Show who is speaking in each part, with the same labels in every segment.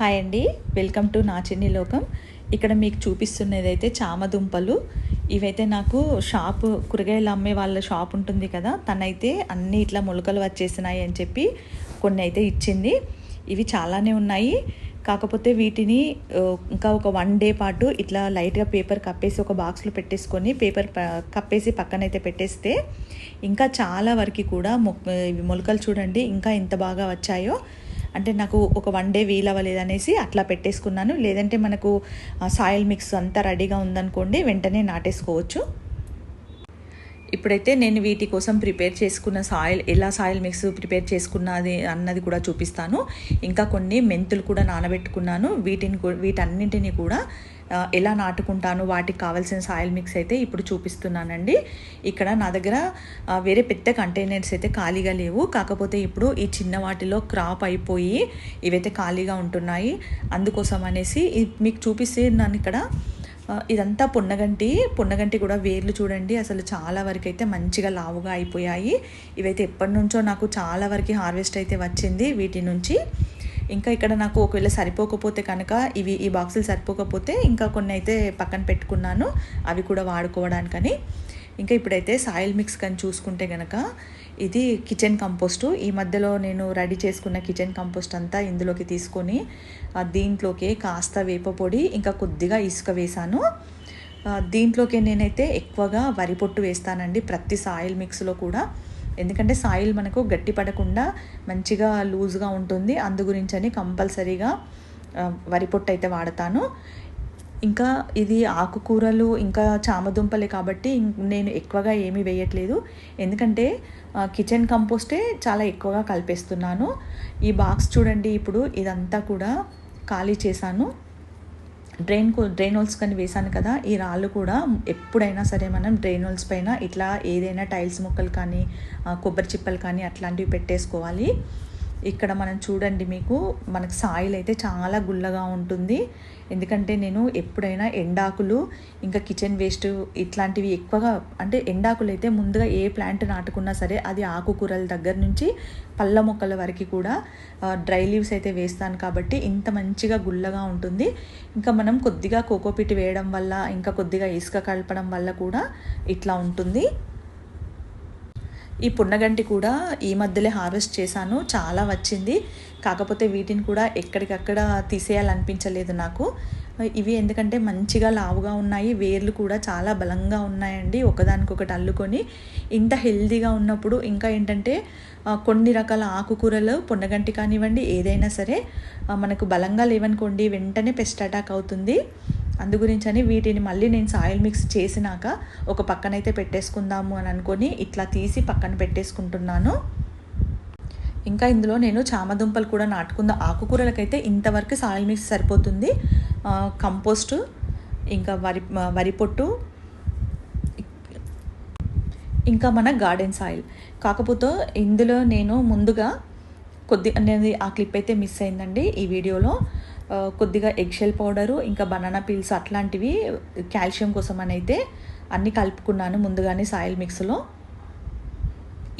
Speaker 1: Hi అండి. Welcome to నా చిన్ని లోకం. ఇక్కడ మీకు చూపిస్తున్నది అయితే చామదుంపలు. ఇవైతే నాకు షాప్ కూరగాయలు అమ్మే వాళ్ళ షాప్ ఉంటుంది కదా తనైతే అన్నీ ఇట్లా మొలకలు వచ్చేసినాయి అని చెప్పి కొన్ని అయితే ఇచ్చింది. ఇవి చాలానే ఉన్నాయి. కాకపోతే వీటిని ఇంకా ఒక వన్ డే పాటు ఇట్లా లైట్గా పేపర్ కప్పేసి ఒక బాక్స్లో పెట్టేసుకొని పేపర్ ప- కప్పేసి పక్కనైతే పెట్టేస్తే ఇంకా చాలా వరకు కూడా మొ- మొలకలు చూడండి ఇంకా ఎంత బాగా వచ్చాయో. అంటే నాకు ఒక వన్ డే వీల్ అవ్వలేదు అనేసి అట్లా పెట్టేసుకున్నాను. లేదంటే మనకు సాయిల్ మిక్స్ అంతా రెడీగా ఉందనుకోండి వెంటనే నాటేసుకోవచ్చు. ఇప్పుడైతే నేను వీటి కోసం ప్రిపేర్ చేసుకున్న సాయిల్ ఎలా సాయిల్ మిక్స్ ప్రిపేర్ చేసుకున్నది అన్నది కూడా చూపిస్తాను. ఇంకా కొన్ని మెంతులు కూడా నానబెట్టుకున్నాను. వీటిని కూ- వీటన్నింటిని కూడా ఎలా నాటుకుంటాను వాటికి కావాల్సిన సాయిల్ మిక్స్ అయితే ఇప్పుడు చూపిస్తున్నానండి. ఇక్కడ నా దగ్గర వేరే పెద్ద కంటైనర్స్ అయితే ఖాళీగా లేవు. కాకపోతే ఇప్పుడు ఈ చిన్న వాటిలో క్రాప్ అయిపోయి ఇవైతే ఖాళీగా ఉంటున్నాయి. అందుకోసం అనేసి మీకు మీకు చూపిస్తున్నాను ఇక్కడ. ఇదంతా పున్నగంటి. పున్నగంటి కూడా వేర్లు చూడండి. అసలు చాలా వరకు అయితే మంచిగా లావుగా అయిపోయాయి. ఇవైతే ఎప్పటి నుంచో నాకు చాలా వరకు హార్వెస్ట్ అయితే వచ్చింది వీటి నుంచి. ఇంకా ఇక్కడ నాకు ఒకవేళ సరిపోకపోతే కనుక ఇవి ఈ బాక్సులు సరిపోకపోతే ఇంకా కొన్ని అయితే పక్కన పెట్టుకున్నాను. అవి కూడా వాడుకోవడానికని. ఇంకా ఇప్పుడైతే సాయిల్ మిక్స్ కానీ చూసుకుంటే కనుక ఇది కిచెన్ కంపోస్ట్. ఈ మధ్యలో నేను రెడీ చేసుకున్న కిచెన్ కంపోస్ట్ అంతా ఇందులోకి తీసుకొని దీంట్లోకి కాస్త వేప పొడి ఇంకా కొద్దిగా ఇసుక వేసాను. దీంట్లోకి నేనైతే ఎక్కువగా వరి పొట్టు వేస్తానండి ప్రతి సాయిల్ మిక్స్లో కూడా. ఎందుకంటే సాయిల్ మనకు గట్టి పడకుండా మంచిగా లూజ్గా ఉంటుంది. అందు గురించని కంపల్సరీగా వరి పొట్టు అయితే వాడతాను. ఇంకా ఇది ఆకుకూరలు ఇంకా చామదుంపలే కాబట్టి ఇం- నేను ఎక్కువగా ఏమీ వేయట్లేదు. ఎందుకంటే కిచెన్ కంపోస్టే చాలా ఎక్కువగా కలిపేస్తున్నాను. ఈ బాక్స్ చూడండి ఇప్పుడు ఇదంతా కూడా ఖాళీ చేశాను. డ్రైన్ డ్రైన్ హోల్స్ కానీ వేసాను కదా ఈ రాళ్ళు కూడా ఎప్పుడైనా సరే మనం డ్రైన్ హోల్స్ పైన ఇట్లా ఏదైనా టైల్స్ ముక్కలు కానీ కొబ్బరి చిప్పలు కానీ అట్లాంటివి పెట్టేసుకోవాలి. ఇక్కడ మనం చూడండి మీకు మనకు సాయిల్ అయితే చాలా గుల్లగా ఉంటుంది. ఎందుకంటే నేను ఎప్పుడైనా ఎండాకులు ఇంకా కిచెన్ వేస్ట్ ఇట్లాంటివి ఎక్కువగా అంటే ఎండాకులు అయితే ముందుగా ఏ ప్లాంట్ నాటుకున్నా సరే అది ఆకుకూరల దగ్గర నుంచి పళ్ళ మొక్కల వరకు కూడా డ్రై లీవ్స్ అయితే వేస్తాను కాబట్టి ఇంత మంచిగా గుల్లగా ఉంటుంది. ఇంకా మనం కొద్దిగా కోకోపిట్ వేయడం వల్ల ఇంకా కొద్దిగా ఇసుక కలపడం వల్ల కూడా ఇట్లా ఉంటుంది. ఈ పున్నగంటి కూడా ఈ మధ్యలో హార్వెస్ట్ చేశాను. చాలా వచ్చింది. కాకపోతే వీటిని కూడా ఎక్కడికక్కడ తీసేయాలనిపించలేదు నాకు. ఇవి ఎందుకంటే మంచిగా లావుగా ఉన్నాయి. వేర్లు కూడా చాలా బలంగా ఉన్నాయండి. ఒకదానికొకటి అల్లుకొని ఇంత హెల్దీగా ఉన్నప్పుడు ఇంకా ఏంటంటే కొన్ని రకాల ఆకుకూరలు పున్నగంటి కానివ్వండి ఏదైనా సరే మనకు బలంగా లేవనుకోండి వెంటనే పెస్ట్ అటాక్ అవుతుంది. అందుగురించని వీటిని మళ్ళీ నేను సాయిల్ మిక్స్ చేసినాక ఒక పక్కనైతే పెట్టేసుకుందాము అని అనుకొని ఇట్లా తీసి పక్కన పెట్టేసుకుంటున్నాను. ఇంకా ఇందులో నేను చామదుంపలు కూడా నాటుకుందా. ఆకుకూరలకైతే ఇంతవరకు సాయిల్ మిక్స్ సరిపోతుంది. కంపోస్ట్ ఇంకా వరి వరి పొట్టు ఇంకా మన గార్డెన్ సాయిల్. కాకపోతే ఇందులో నేను ముందుగా కొద్ది అనేది ఆ క్లిప్ అయితే మిస్ అయిందండి ఈ వీడియోలో. కొద్దిగా ఎగ్షెల్ పౌడరు ఇంకా బనానా పీల్స్ అట్లాంటివి కాల్షియం కోసం అని అయితే అన్నీ కలుపుకున్నాను ముందుగానే సాయిల్ మిక్స్లో.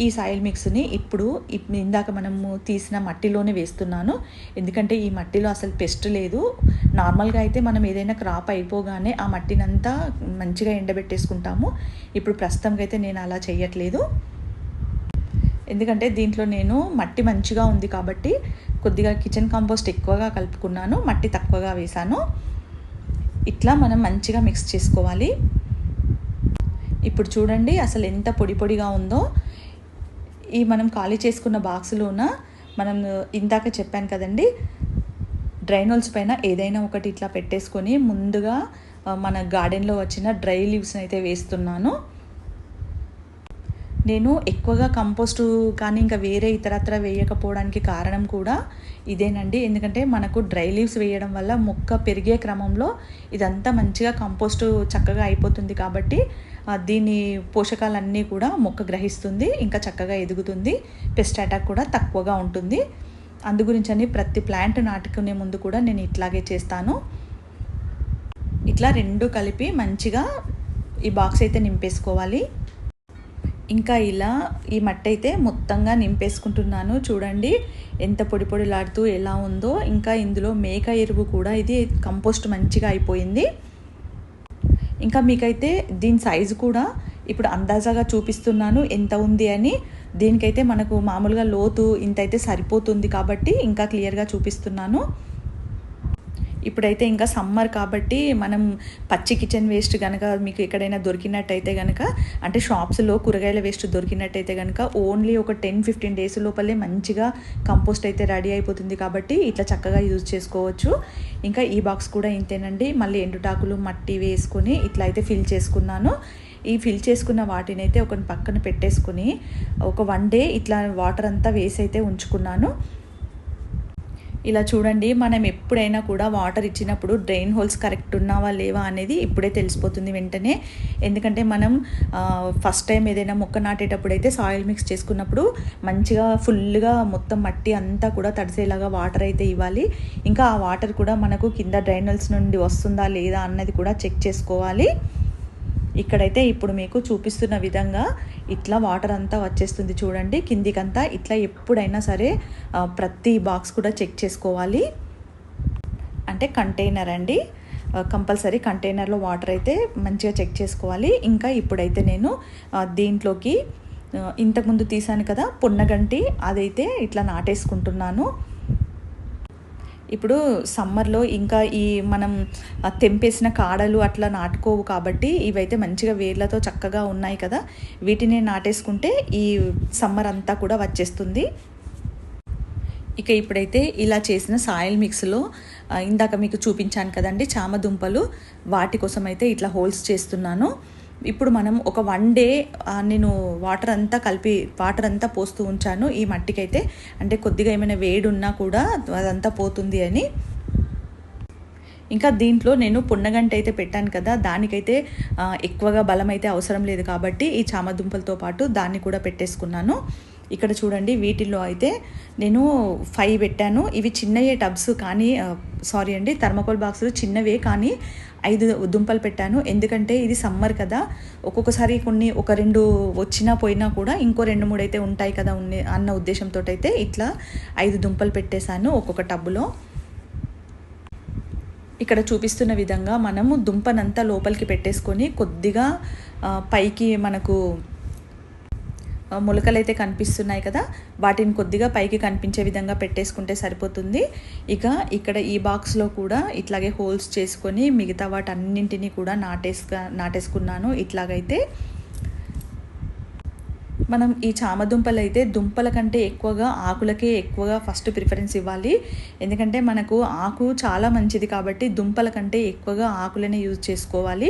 Speaker 1: ఈ సాయిల్ మిక్స్ని ఇప్పుడు ఇప్- ఇందాక మనము తీసిన మట్టిలోనే వేస్తున్నాను. ఎందుకంటే ఈ మట్టిలో అసలు పెస్ట్ లేదు. నార్మల్గా అయితే మనం ఏదైనా క్రాప్ అయిపోగానే ఆ మట్టినంతా మంచిగా ఎండబెట్టేసుకుంటాము. ఇప్పుడు ప్రస్తుతంగా అయితే నేను అలా చేయట్లేదు ఎందుకంటే దీంట్లో నేను మట్టి మంచిగా ఉంది కాబట్టి కొద్దిగా కిచెన్ కంపోస్ట్ ఎక్కువగా కలుపుకున్నాను మట్టి తక్కువగా వేశాను. ఇట్లా మనం మంచిగా మిక్స్ చేసుకోవాలి. ఇప్పుడు చూడండి అసలు ఎంత పొడి పొడిగా ఉందో. ఈ మనం ఖాళీ చేసుకున్న బాక్సులోన మనం ఇందాక చెప్పాను కదండి డ్రైనోల్స్ పైన ఏదైనా ఒకటి ఇట్లా పెట్టేసుకొని ముందుగా మన గార్డెన్లో వచ్చిన డ్రై లీవ్స్ని అయితే వేస్తున్నాను. నేను ఎక్కువగా కంపోస్టు కానీ ఇంకా వేరే ఇతరత్ర వేయకపోవడానికి కారణం కూడా ఇదేనండి. ఎందుకంటే మనకు డ్రై లీవ్స్ వేయడం వల్ల మొక్క పెరిగే క్రమంలో ఇదంతా మంచిగా కంపోస్టు చక్కగా అయిపోతుంది కాబట్టి దీని పోషకాలన్నీ కూడా మొక్క గ్రహిస్తుంది ఇంకా చక్కగా ఎదుగుతుంది పెస్ట్ అటాక్ కూడా తక్కువగా ఉంటుంది. అందు గురించని ప్రతి ప్లాంట్ నాటుకునే ముందు కూడా నేను ఇట్లాగే చేస్తాను. ఇట్లా రెండు కలిపి మంచిగా ఈ బాక్స్ అయితే నింపేసుకోవాలి. ఇంకా ఇలా ఈ మట్టి అయితే మొత్తంగా నింపేసుకుంటున్నాను. చూడండి ఎంత పొడి పొడిలాడుతూ ఎలా ఉందో. ఇంకా ఇందులో మేక ఎరువు కూడా ఇది కంపోస్ట్ మంచిగా అయిపోయింది. ఇంకా మీకైతే దీని సైజు కూడా ఇప్పుడు అందాజాగా చూపిస్తున్నాను ఎంత ఉంది అని. దీనికైతే మనకు మామూలుగా లోతు ఇంత అయితే సరిపోతుంది కాబట్టి ఇంకా క్లియర్గా చూపిస్తున్నాను. ఇప్పుడైతే ఇంకా సమ్మర్ కాబట్టి మనం పచ్చి కిచెన్ వేస్ట్ కనుక మీకు ఎక్కడైనా దొరికినట్టయితే కనుక అంటే షాప్స్లో కూరగాయల వేస్ట్ దొరికినట్టయితే కనుక ఓన్లీ ఒక టెన్ ఫిఫ్టీన్ డేస్ లోపలే మంచిగా కంపోస్ట్ అయితే రెడీ అయిపోతుంది కాబట్టి ఇట్లా చక్కగా యూజ్ చేసుకోవచ్చు. ఇంకా ఈ బాక్స్ కూడా ఇంతేనండి. మళ్ళీ ఎండుటాకులు మట్టి వేసుకొని ఇట్లా అయితే ఫిల్ చేసుకున్నాను. ఈ ఫిల్ చేసుకున్న వాటిని అయితే ఒక పక్కన పెట్టేసుకుని ఒక వన్ డే ఇట్లా వాటర్ అంతా వేసి అయితే ఉంచుకున్నాను. ఇలా చూడండి మనం ఎప్పుడైనా కూడా వాటర్ ఇచ్చినప్పుడు డ్రైన్ హోల్స్ కరెక్ట్ ఉన్నావా లేవా అనేది ఇప్పుడే తెలిసిపోతుంది వెంటనే. ఎందుకంటే మనం ఫస్ట్ టైం ఏదైనా మొక్క నాటేటప్పుడు అయితే సాయిల్ మిక్స్ చేసుకున్నప్పుడు మంచిగా ఫుల్గా మొత్తం మట్టి అంతా కూడా తడిసేలాగా వాటర్ అయితే ఇవ్వాలి. ఇంకా ఆ వాటర్ కూడా మనకు కింద డ్రైన్ హోల్స్ నుండి వస్తుందా లేదా అన్నది కూడా చెక్ చేసుకోవాలి. ఇక్కడైతే ఇప్పుడు మీకు చూపిస్తున్న విధంగా ఇట్లా వాటర్ అంతా వచ్చేస్తుంది చూడండి. కిందికంతా ఇట్లా ఎప్పుడైనా సరే ప్రతి బాక్స్ కూడా చెక్ చేసుకోవాలి. అంటే కంటైనర్ అండి. కంపల్సరీ కంటైనర్లో వాటర్ అయితే మంచిగా చెక్ చేసుకోవాలి. ఇంకా ఇప్పుడైతే నేను దీంట్లోకి ఇంతకుముందు తీసాను కదా పున్నగంటి అదైతే ఇట్లా నాటేసుకుంటున్నాను. ఇప్పుడు సమ్మర్లో ఇంకా ఈ మనం తెంపేసిన కాడలు అట్లా నాటుకోవు కాబట్టి ఇవైతే మంచిగా వేర్లతో చక్కగా ఉన్నాయి కదా. వీటిని నాటేసుకుంటే ఈ సమ్మర్ అంతా కూడా వచ్చేస్తుంది. ఇక ఇప్పుడైతే ఇలా చేసిన సాయిల్ మిక్స్లో ఇందాక మీకు చూపించాను కదండి చామదుంపలు. వాటి కోసం అయితే ఇట్లా హోల్స్ చేస్తున్నాను. ఇప్పుడు మనం ఒక వన్ డే నేను వాటర్ అంతా కలిపి వాటర్ అంతా పోస్తూ ఉంచాను. ఈ మట్టికైతే అంటే కొద్దిగా ఏమైనా వేడి ఉన్నా కూడా అదంతా పోతుంది అని. ఇంకా దీంట్లో నేను పున్నగంట అయితే పెట్టాను కదా దానికైతే ఎక్కువగా బలం అయితే అవసరం లేదు కాబట్టి ఈ చామదుంపలతో పాటు దాన్ని కూడా పెట్టేసుకున్నాను. ఇక్కడ చూడండి వీటిల్లో అయితే నేను ఫైవ్ పెట్టాను. ఇవి చిన్నయే టబ్స్ కానీ సారీ అండి థర్మకోల్ బాక్సులు చిన్నవే కానీ ఐదు దుంపలు పెట్టాను. ఎందుకంటే ఇది సమ్మర్ కదా ఒక్కొక్కసారి కొన్ని ఒక రెండు వచ్చినా పోయినా కూడా ఇంకో రెండు మూడు అయితే ఉంటాయి కదా ఉన్నే అన్న ఉద్దేశంతో అయితే ఇట్లా ఐదు దుంపలు పెట్టేశాను ఒక్కొక్క టబ్బులో ఇక్కడ చూపిస్తున్న విధంగా మనము దుంపనంతా లోపలికి పెట్టేసుకొని కొద్దిగా పైకి మనకు మొలకలు అయితే కనిపిస్తున్నాయి కదా వాటిని కొద్దిగా పైకి కనిపించే విధంగా పెట్టేసుకుంటే సరిపోతుంది. ఇక ఇక్కడ ఈ బాక్స్లో కూడా ఇట్లాగే హోల్స్ చేసుకొని మిగతా వాటన్నింటినీ కూడా నాటేసుక నాటేసుకున్నాను. ఇట్లాగైతే మనం ఈ చామదుంపలు అయితే దుంపల కంటే ఎక్కువగా ఆకులకే ఎక్కువగా ఫస్ట్ ప్రిఫరెన్స్ ఇవ్వాలి. ఎందుకంటే మనకు ఆకు చాలా మంచిది కాబట్టి దుంపల కంటే ఎక్కువగా ఆకులనే యూజ్ చేసుకోవాలి.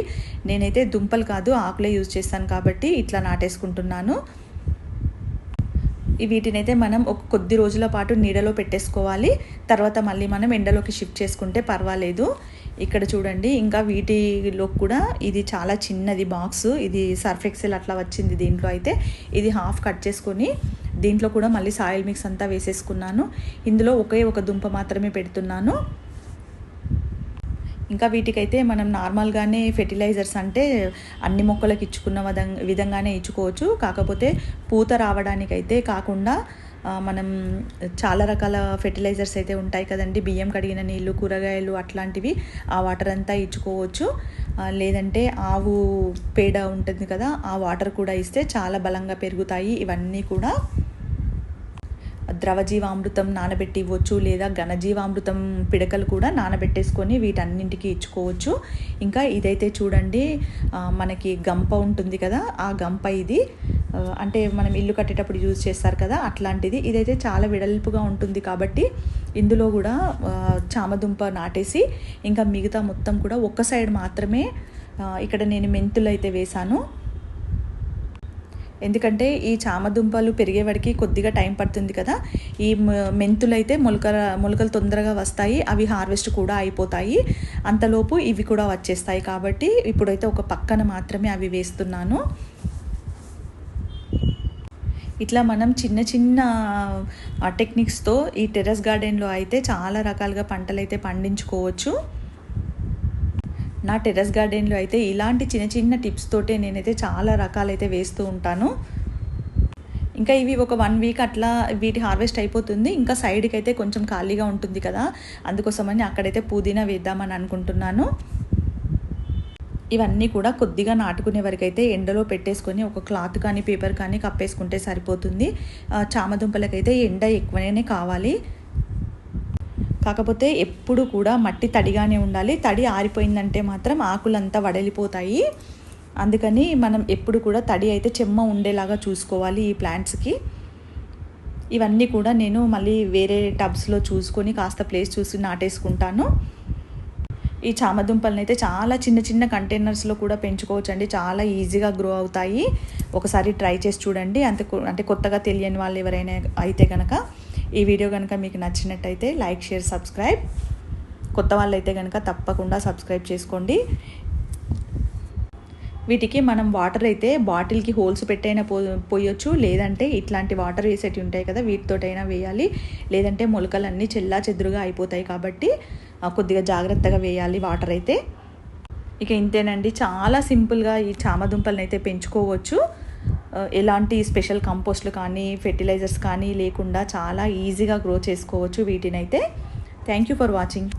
Speaker 1: నేనైతే దుంపలు కాదు ఆకులే యూజ్ చేస్తాను కాబట్టి ఇట్లా నాటేసుకుంటున్నాను. వీటినైతే మనం ఒక కొద్ది రోజుల పాటు నీడలో పెట్టేసుకోవాలి. తర్వాత మళ్ళీ మనం ఎండలోకి షిఫ్ట్ చేసుకుంటే పర్వాలేదు. ఇక్కడ చూడండి ఇంకా వీటిలో కూడా ఇది చాలా చిన్నది బాక్స్. ఇది సర్ఫ్ ఎక్సెల్ అట్లా వచ్చింది దీంట్లో అయితే. ఇది హాఫ్ కట్ చేసుకొని దీంట్లో కూడా మళ్ళీ సాయిల్ మిక్స్ అంతా వేసేసుకున్నాను. ఇందులో ఒకే ఒక దుంప మాత్రమే పెడుతున్నాను. ఇంకా వీటికైతే మనం నార్మల్గానే ఫెర్టిలైజర్స్ అంటే అన్ని మొక్కలకు ఇచ్చుకున్న విధంగానే ఇచ్చుకోవచ్చు. కాకపోతే పూత రావడానికైతే కాకుండా మనం చాలా రకాల ఫెర్టిలైజర్స్ అయితే ఉంటాయి కదండి. బియ్యం కడిగిన నీళ్ళు కూరగాయలు అట్లాంటివి ఆ వాటర్ అంతా ఇచ్చుకోవచ్చు. లేదంటే ఆవు పేడ ఉంటుంది కదా ఆ వాటర్ కూడా ఇస్తే చాలా బలంగా పెరుగుతాయి. ఇవన్నీ కూడా ద్రవజీవామృతం నానబెట్టి ఇవ్వచ్చు లేదా ఘనజీవామృతం పిడకలు కూడా నానబెట్టేసుకొని వీటన్నింటికి ఇచ్చుకోవచ్చు. ఇంకా ఇదైతే చూడండి మనకి గంప ఉంటుంది కదా ఆ గంప ఇది. అంటే మనం ఇల్లు కట్టేటప్పుడు యూజ్ చేస్తారు కదా అట్లాంటిది. ఇదైతే చాలా వెడల్పుగా ఉంటుంది కాబట్టి ఇందులో కూడా చామదుంప నాటేసి ఇంకా మిగతా మొత్తం కూడా ఒక్క సైడ్ మాత్రమే ఇక్కడ నేను మెంతులు అయితే వేశాను. ఎందుకంటే ఈ చామదుంపలు పెరిగేవాడికి కొద్దిగా టైం పడుతుంది కదా. ఈ మెంతులు అయితే మొలకల మొలకలు తొందరగా వస్తాయి అవి హార్వెస్ట్ కూడా అయిపోతాయి. అంతలోపు ఇవి కూడా వచ్చేస్తాయి కాబట్టి ఇప్పుడైతే ఒక పక్కన మాత్రమే అవి వేస్తున్నాను. ఇట్లా మనం చిన్న చిన్న టెక్నిక్స్తో ఈ టెర్రస్ గార్డెన్లో అయితే చాలా రకాలుగా పంటలు అయితే పండించుకోవచ్చు. నా టెర్రస్ గార్డెన్లో అయితే ఇలాంటి చిన్న చిన్న టిప్స్ తోటే నేనైతే చాలా రకాలైతే వేస్తూ ఉంటాను. ఇంకా ఇవి ఒక వన్ వీక్ అట్లా వీటి హార్వెస్ట్ అయిపోతుంది. ఇంకా సైడ్కి అయితే కొంచెం ఖాళీగా ఉంటుంది కదా అందుకోసమని అక్కడైతే పుదీనా వేద్దామని అనుకుంటున్నాను. ఇవన్నీ కూడా కొద్దిగా నాటుకునే వరకైతే అయితే ఎండలో పెట్టేసుకొని ఒక క్లాత్ కానీ పేపర్ కానీ కప్పేసుకుంటే సరిపోతుంది. చామదుంపలకైతే ఎండ ఎక్కువనే కావాలి. కాకపోతే ఎప్పుడు కూడా మట్టి తడిగానే ఉండాలి. తడి ఆరిపోయిందంటే మాత్రం ఆకులంతా వడలిపోతాయి. అందుకని మనం ఎప్పుడు కూడా తడి అయితే చెమ్మ ఉండేలాగా చూసుకోవాలి ఈ ప్లాంట్స్కి. ఇవన్నీ కూడా నేను మళ్ళీ వేరే టబ్స్లో చూసుకొని కాస్త ప్లేస్ చూసి నాటేసుకుంటాను. ఈ చామదుంపలను అయితే చాలా చిన్న చిన్న కంటైనర్స్లో కూడా పెంచుకోవచ్చు అండి చాలా ఈజీగా గ్రో అవుతాయి. ఒకసారి ట్రై చేసి చూడండి. అంతే అంటే కొత్తగా తెలియని వాళ్ళు ఎవరైనా అయితే కనుక ఈ వీడియో కనుక మీకు నచ్చినట్టయితే లైక్ షేర్ సబ్స్క్రైబ్. కొత్త వాళ్ళు అయితే కనుక తప్పకుండా సబ్స్క్రైబ్ చేసుకోండి. వీటికి మనం వాటర్ అయితే బాటిల్కి హోల్స్ పెట్టైనా పో పోయొచ్చు. లేదంటే ఇట్లాంటి వాటర్ వేసేటివి ఉంటాయి కదా వీటితోటైనా వేయాలి. లేదంటే మొలకలన్నీ చెల్లా చెదురుగా అయిపోతాయి కాబట్టి కొద్దిగా జాగ్రత్తగా వేయాలి వాటర్ అయితే. ఇక ఇంతేనండి. చాలా సింపుల్గా ఈ చామదుంపలను అయితే పెంచుకోవచ్చు. ఎలాంటి స్పెషల్ కంపోస్ట్లు కానీ ఫెర్టిలైజర్స్ కానీ లేకుండా చాలా ఈజీగా గ్రో చేసుకోవచ్చు వీటినైతే. Thank you for watching.